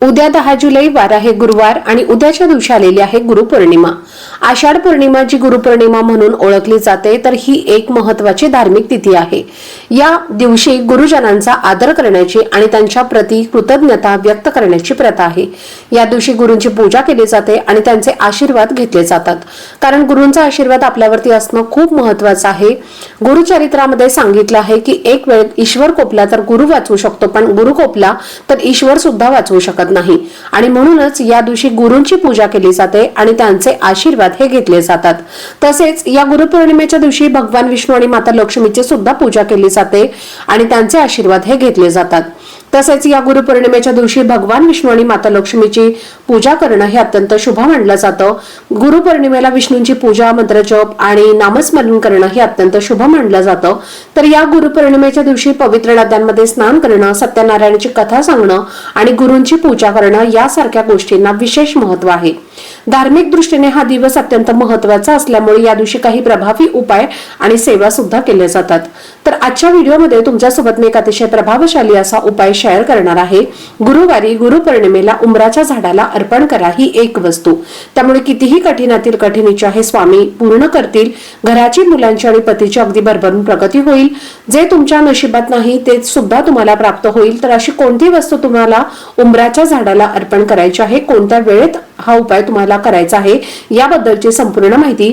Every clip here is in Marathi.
उद्या दहा जुलै वार आहे गुरुवार आणि उद्याच्या दिवशी आलेली आहे गुरुपौर्णिमा. आषाढ पौर्णिमा जी गुरुपौर्णिमा म्हणून ओळखली जाते तर ही एक महत्वाची धार्मिक तिथी आहे. या दिवशी गुरुजनांचा आदर करण्याची आणि त्यांच्या प्रती कृतज्ञता व्यक्त करण्याची प्रथा आहे. या दिवशी गुरूंची पूजा केली जाते आणि त्यांचे आशीर्वाद घेतले जातात. कारण गुरूंचा आशीर्वाद आपल्यावरती असणं खूप महत्वाचं आहे. गुरुचरित्रामध्ये सांगितलं आहे की एक वेळ ईश्वर कोपला तर गुरु वाचवू शकतो पण गुरु कोपला तर ईश्वर सुद्धा वाचवू शकत नाही. आणि म्हणूनच या दिवशी गुरूंची पूजा केली जाते आणि त्यांचे आशीर्वाद हे घेतले जातात. तसेच या गुरुपौर्णिमेच्या दिवशी भगवान विष्णू आणि माता लक्ष्मीची सुद्धा पूजा केली जाते आणि त्यांचे आशीर्वाद हे घेतले जातात. तसेच या गुरुपौर्णिमेच्या दिवशी भगवान विष्णू आणि माता लक्ष्मीची पूजा करणं हे अत्यंत शुभ मानलं जातं. गुरुपौर्णिमेला विष्णूंची पूजा मंत्रजप आणि नामस्मरण करणं हे अत्यंत शुभ मानलं जातं. तर या गुरुपौर्णिमेच्या दिवशी पवित्र नद्यांमध्ये स्नान करणं सत्यनारायणाची कथा सांगणं आणि गुरूंची पूजा करणं यासारख्या गोष्टींना विशेष महत्त्व आहे. धार्मिक दृष्टीने हा दिवस अत्यंत महत्त्वाचा असल्यामुळे या दिवशी काही प्रभावी उपाय आणि सेवा सुद्धा केल्या जातात. तर आजच्या व्हिडिओमध्ये तुमच्यासोबत मी एक अतिशय प्रभावशाली असा उपाय शेअर करणार आहे. गुरुवारी गुरुपौर्णिमेला उमराच्या झाडाला अर्पण करा ही एक वस्तू. त्यामुळे कितीही कठीणातील कठीण इच्छा हे स्वामी पूर्ण करतील. घराची मुलांची आणि पतीची अगदी भरभरून प्रगती होईल. जे तुमच्या नशिबात नाही ते सुद्धा तुम्हाला प्राप्त होईल. तर अशी कोणती वस्तू तुम्हाला उमराच्या झाडाला अर्पण करायची आहे? कोणत्या वेळेत हा उपाय तुम्हाला करायचा आहे? याबद्दलची संपूर्ण माहिती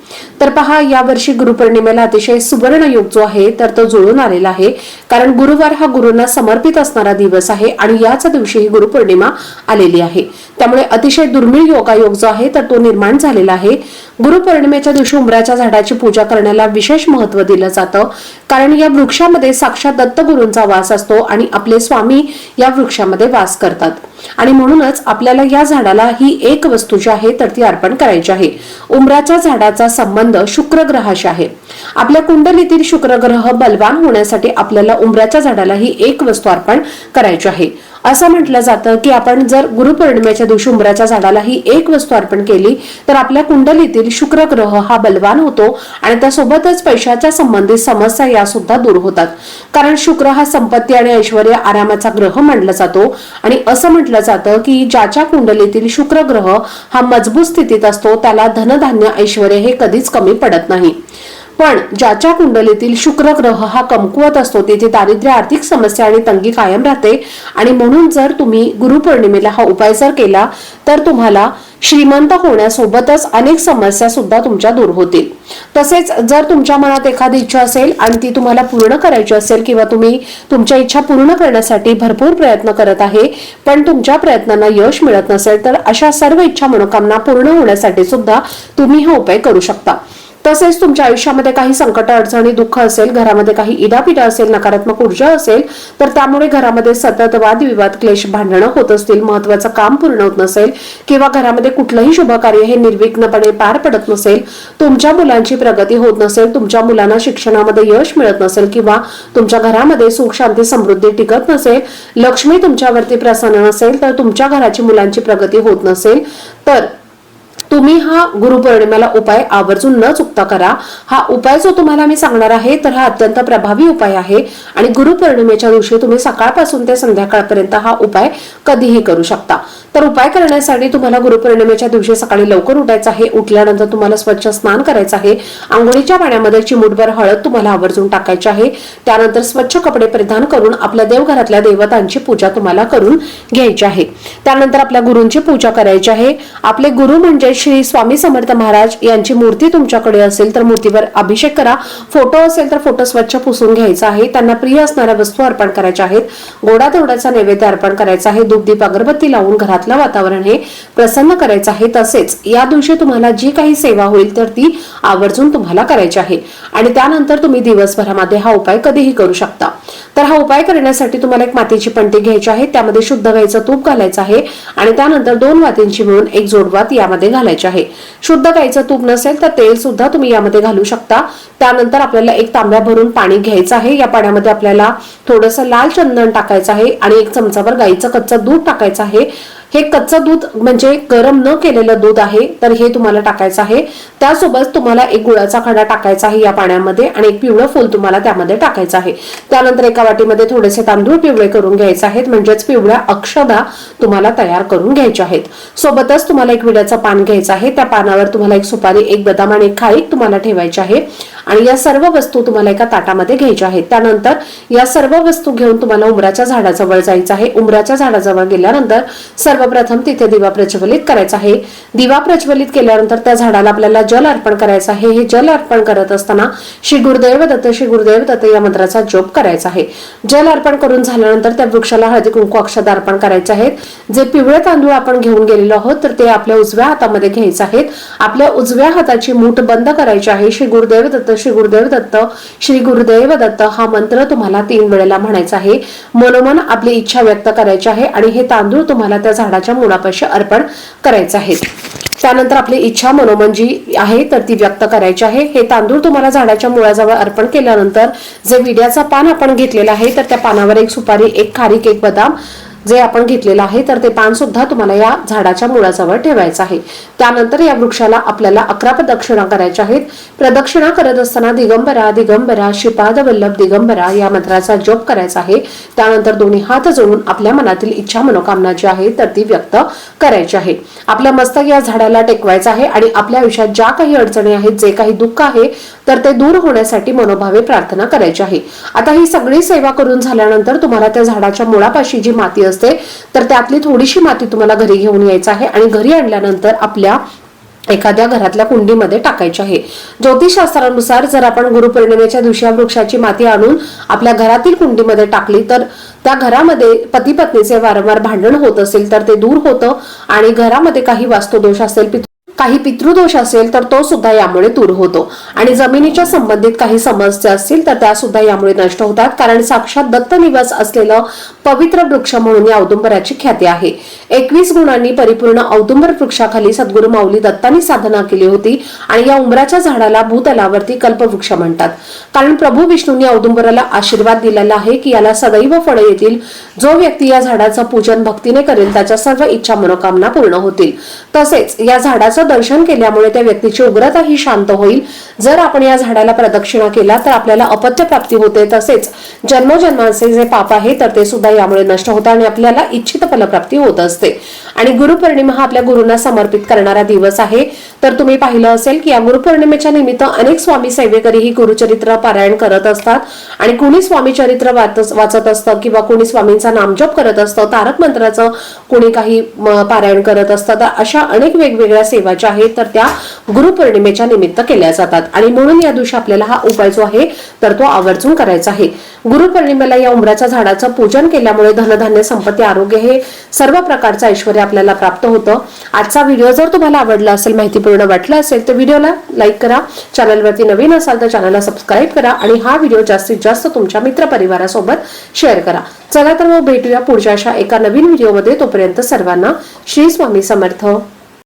तर पहा यावर्षी गुरुपौर्णिमेला अतिशय सुवर्ण योग जो आहे तर तो जुळून आलेला आहे. कारण गुरुवार हा गुरुंना समर्पित असणारा दिवस आहे आणि याच दिवशी ही गुरुपौर्णिमा आलेली आहे. त्यामुळे अतिशय दुर्मिळ योगायोग जो आहे तर तो निर्माण झालेला आहे. गुरुपौर्णिमेच्या दिवशी उमराच्या झाडाची पूजा करण्याला विशेष महत्त्व दिलं जातं. कारण या वृक्षामध्ये साक्षात दत्तगुरूंचा वास असतो आणि आपले स्वामी या वृक्षामध्ये वास करतात. आणि म्हणूनच आपल्याला या झाडाला ही एक वस्तू जी आहे तर ती अर्पण करायची आहे. उमराच्या झाडाचा संबंध शुक्र ग्रहाशी आहे. आपल्या कुंडलीतील शुक्र ग्रह बलवान होण्यासाठी आपल्याला उमराच्या झाडाला ही एक वस्तू अर्पण करायची आहे. असं म्हटलं जातं की आपण जर गुरुपौर्णिमेच्या दिवशी उंबराच्या झाडाला ही एक वस्तू अर्पण केली तर आपल्या कुंडलीतील शुक्र ग्रह हा बलवान होतो आणि त्यासोबतच पैशाच्या संबंधित समस्या या सुद्धा दूर होतात. कारण शुक्र हा संपत्ती आणि ऐश्वर आरामाचा ग्रह मानला जातो आणि असं म्हटलं जातं की ज्याच्या कुंडलीतील शुक्र ग्रह हा मजबूत स्थितीत असतो त्याला धनधान्य ऐश्वर हे कधीच कमी पडत नाही. पण ज्याच्या कुंडलीतील शुक्र ग्रह हा कमकुवत असतो तेथे दारिद्र्य आर्थिक समस्या आणि तंगी कायम राहते. आणि म्हणून जर तुम्ही गुरुपौर्णिमेला हा उपाय जर केला तर तुम्हाला श्रीमंत होण्यासोबतच अनेक समस्या सुद्धा तुमच्या दूर होतील. तसेच जर तुमच्या मनात एखादी इच्छा असेल आणि ती तुम्हाला पूर्ण करायची असेल किंवा तुम्ही तुमच्या इच्छा पूर्ण करण्यासाठी भरपूर प्रयत्न करत आहे पण तुमच्या प्रयत्नांना यश मिळत नसेल तर अशा सर्व इच्छा मनोकामना पूर्ण होण्यासाठी सुद्धा तुम्ही हा उपाय करू शकता. तसेच तुमच्या आयुष्यामध्ये काही संकट अडचणी दुःख असेल घरामध्ये काही इडापिडा असेल नकारात्मक ऊर्जा असेल तर त्यामुळे घरामध्ये सतत वादविवाद क्लेश भांडणं होत असतील महत्वाचं काम पूर्ण होत नसेल किंवा घरामध्ये कुठलंही शुभ कार्य हे निर्विघ्नपणे पार पडत नसेल तुमच्या मुलांची प्रगती होत नसेल तुमच्या मुलांना शिक्षणामध्ये यश मिळत नसेल किंवा तुमच्या घरामध्ये सुख शांती समृद्धी टिकत नसेल लक्ष्मी तुमच्यावरती प्रसन्न नसेल तर तुमच्या घराची मुलांची प्रगती होत नसेल तर तुम्ही हा गुरुपौर्णिमेला उपाय आवर्जून न चुकता करा. हा उपाय जो तुम्हाला मी सांगणार आहे तर हा अत्यंत प्रभावी उपाय आहे. आणि गुरुपौर्णिमेच्या दिवशी तुम्ही सकाळपासून ते संध्याकाळपर्यंत हा उपाय कधीही करू शकता. तर उपाय करण्यासाठी तुम्हाला गुरुपौर्णिमेच्या दिवशी सकाळी लवकर उठायचं आहे. उठल्यानंतर तुम्हाला स्वच्छ स्नान करायचं आहे. आंघोळीच्या पाण्यामध्ये चिमूटभर हळद तुम्हाला आवर्जून टाकायची आहे. त्यानंतर स्वच्छ कपडे परिधान करून आपल्या देवघरातल्या देवतांची पूजा तुम्हाला करून घ्यायची आहे. त्यानंतर आपल्या गुरूंची पूजा करायची आहे. आपले गुरु म्हणजे श्री स्वामी समर्थ महाराज यांची मूर्ती तुमच्याकडे असेल तर मूर्तीवर अभिषेक करा. फोटो असेल तर फोटो स्वच्छ पुसून घ्यायचा आहे. त्यांना प्रिय असणाऱ्या वस्तू अर्पण करायच्या आहेत. गोडा तेवढ्याचा नैवेद्य अर्पण करायचा आहे. धूपदीप अगरबत्ती लावून घरातलं वातावरण हे प्रसन्न करायचं आहे. तसेच या दिवशी तुम्हाला जी काही सेवा होईल तर ती आवर्जून तुम्हाला करायची आहे. आणि त्यानंतर तुम्ही दिवसभरामध्ये हा उपाय कधीही करू शकता. तर हा उपाय करण्यासाठी तुम्हाला एक मातीची पंटी घ्यायची आहे. त्यामध्ये शुद्ध गाईचं तूप घालायचं आहे. आणि त्यानंतर दोन वातींची मिळून एक जोडवात यामध्ये घालायची आहे. शुद्ध गाईचं तूप नसेल तर तेल सुद्धा तुम्ही यामध्ये घालू शकता. त्यानंतर आपल्याला एक तांब्या भरून पाणी घ्यायचं आहे. या पाण्यामध्ये आपल्याला थोडंसं लाल चंदन टाकायचं आहे आणि एक चमचाभर गाईचं कच्चं दूध टाकायचं आहे. हे कच्चं दूध म्हणजे गरम न केलेलं दूध आहे तर हे तुम्हाला टाकायचं आहे. त्यासोबत तुम्हाला एक गुळाचा खडा टाकायचा आहे या पाण्यामध्ये आणि एक पिवळं फूल तुम्हाला त्यामध्ये टाकायचं आहे. त्यानंतर एका वाटीमध्ये थोडेसे तांदूळ पिवळे करून घ्यायचे आहेत म्हणजेच पिवळ्या अक्षदा तुम्हाला तयार करून घ्यायच्या आहेत. सोबतच तुम्हाला एक विड्याचं पान घ्यायचं आहे. त्या पानावर तुम्हाला एक सुपारी एक बदाम आणि एक खाईक तुम्हाला ठेवायची आहे. आणि या सर्व वस्तू तुम्हाला एका ताटामध्ये घ्यायच्या आहेत. त्यानंतर या सर्व वस्तू घेऊन तुम्हाला उमराच्या झाडाजवळ जायचं आहे. उमराच्या झाडाजवळ गेल्यानंतर सर्वप्रथम तिथे दिवा प्रज्वलित करायचा आहे. दिवा प्रज्वलित केल्यानंतर त्या झाडाला आपल्याला जल अर्पण करायचं आहे. हे जल अर्पण करत असताना श्री गुरुदेव दत्त श्री गुरुदेव दत्त या मंत्राचा जोप करायचा आहे. जल अर्पण करून झाल्यानंतर त्या वृक्षाला हळदी कुंकू अक्षद अर्पण करायचे आहेत. जे पिवळे तांदूळ आपण घेऊन गेलेलो आहोत तर ते आपल्या उजव्या हातामध्ये घ्यायचे आहेत. आपल्या उजव्या हाताची मूठ बंद करायची आहे. श्री गुरुदेव दत्त श्री गुरुदेव दत्त श्री गुरुदेव दत्त हा मंत्र तुम्हाला तीन वेळेला म्हणायचा आहे. मनोमन आपली इच्छा व्यक्त करायची आहे आणि हे तांदूळ तुम्हाला त्या झाडाच्या मुळापाशी अर्पण करायचं आहे त्यानंतर आपली इच्छा मनोमन जी आहे तर ती व्यक्त करायची आहे. हे तांदूळ तुम्हाला झाडाच्या मुळाजवळ अर्पण केल्यानंतर जे विड्याचा पान आपण घेतलेला आहे तर त्या पानावर एक सुपारी एक खारीक एक बदाम जे आपण घेतलेलं आहे तर ते पान सुद्धा तुम्हाला या झाडाच्या मुळाजवळ ठेवायचं आहे. त्यानंतर या वृक्षाला आपल्याला अकरा प्रदक्षिणा करायच्या आहेत. प्रदक्षिणा करत असताना दिगंबरा दिगंबरा शिपाद वल्लभ दिगंबरा या मंत्राचा जप करायचा आहे. त्यानंतर दोन्ही हात जोडून आपल्या मनातील इच्छा मनोकामना जी आहे तर ती व्यक्त करायची आहे. आपल्या मस्तक या झाडाला टेकवायचं आहे आणि आपल्या आयुष्यात ज्या काही अडचणी आहेत जे काही दुःख आहे तर ते दूर होण्यासाठी मनोभावे प्रार्थना करायची आहे. आता ही सगळी सेवा करून झाल्यानंतर तुम्हाला त्या झाडाच्या मुळापाशी जी माती असते तर त्यातली थोडीशी माती तुम्हाला घरी घेऊन यायचं आहे आणि घरी आणल्यानंतर आपल्या एखाद्या घरातल्या कुंडीमध्ये टाकायची आहे. ज्योतिषशास्त्रानुसार जर आपण गुरुपौर्णिमेच्या दिवशी या वृक्षाची माती आणून आपल्या घरातील कुंडीमध्ये टाकली तर त्या घरामध्ये पती पत्नीचे वारंवार भांडण होत असेल तर ते दूर होतं आणि घरामध्ये काही वास्तुदोष असेल काही पितृदोष असेल तर तो सुद्धा यामुळे दूर होतो. आणि जमिनीच्या संबंधित काही समस्या असतील तर त्या सुद्धा यामुळे नष्ट होतात. कारण साक्षात दत्त निवास असलेलं पवित्र वृक्ष म्हणून या औदुंबराची ख्याती आहे. एकवीस गुणांनी परिपूर्ण औदुंबर वृक्षाखाली सद्गुरु माऊली दत्तांनी साधना केली होती आणि या उंबराच्या झाडाला भूतलावरती कल्पवृक्ष म्हणतात. कारण प्रभू विष्णूंनी औदुंबराला आशीर्वाद दिलेला आहे की याला सदैव फळे येतील. जो व्यक्ती या झाडाचं पूजन भक्तीने करेल त्याच्या सर्व इच्छा मनोकामना पूर्ण होतील. तसेच या झाडाचं दर्शन केल्यामुळे त्या व्यक्तीची उग्रता ही शांत होईल. जर आपण या झाडाला प्रदक्षिणा केला तर आपल्याला अपत्य प्राप्ती होते. तसेच जन्मोजन्माचे जे पाप आहे तर ते सुद्धा यामुळे नष्ट होतं आणि आपल्याला इच्छित फलप्राप्ती होत असते. आणि गुरुपौर्णिमा हा आपल्या गुरुंना समर्पित करणारा दिवस आहे. तर तुम्ही पाहिलं असेल की या गुरुपौर्णिमेच्या निमित्त अनेक स्वामी सेवेकरी ही गुरुचरित्र पारायण करत असतात. आणि कुणी स्वामी चरित्र वाचत वाचत असतं किंवा कुणी स्वामींचा नामजप करत असतं तारक मंत्राचं कुणी काही पारायण करत असतं तर अशा अनेक वेगवेगळ्या सेवा महत्त्वाच्या आहेत तर त्या गुरुपौर्णिमेच्या निमित्त केल्या जातात. आणि म्हणून या दिवशी आपल्याला हा उपाय जो आहे तर तो आवर्जून करायचा आहे. गुरुपौर्णिमेला या उंबराच्या झाडाचं पूजन केल्यामुळे धनधान्य संपत्ती आरोग्य हे सर्व प्रकारचं ऐश्वर आपल्याला प्राप्त होतं. आजचा व्हिडिओ जर तुम्हाला आवडला असेल माहितीपूर्ण वाटला असेल तर व्हिडिओला लाईक करा चॅनलवरती नवीन असाल तर चॅनलला सबस्क्राईब करा आणि हा व्हिडिओ जास्तीत जास्त तुमच्या मित्रपरिवारासोबत शेअर करा. चला तर मग भेटूया पुढच्या अशा एका नवीन व्हिडिओमध्ये. तोपर्यंत सर्वांना श्री स्वामी समर्थ.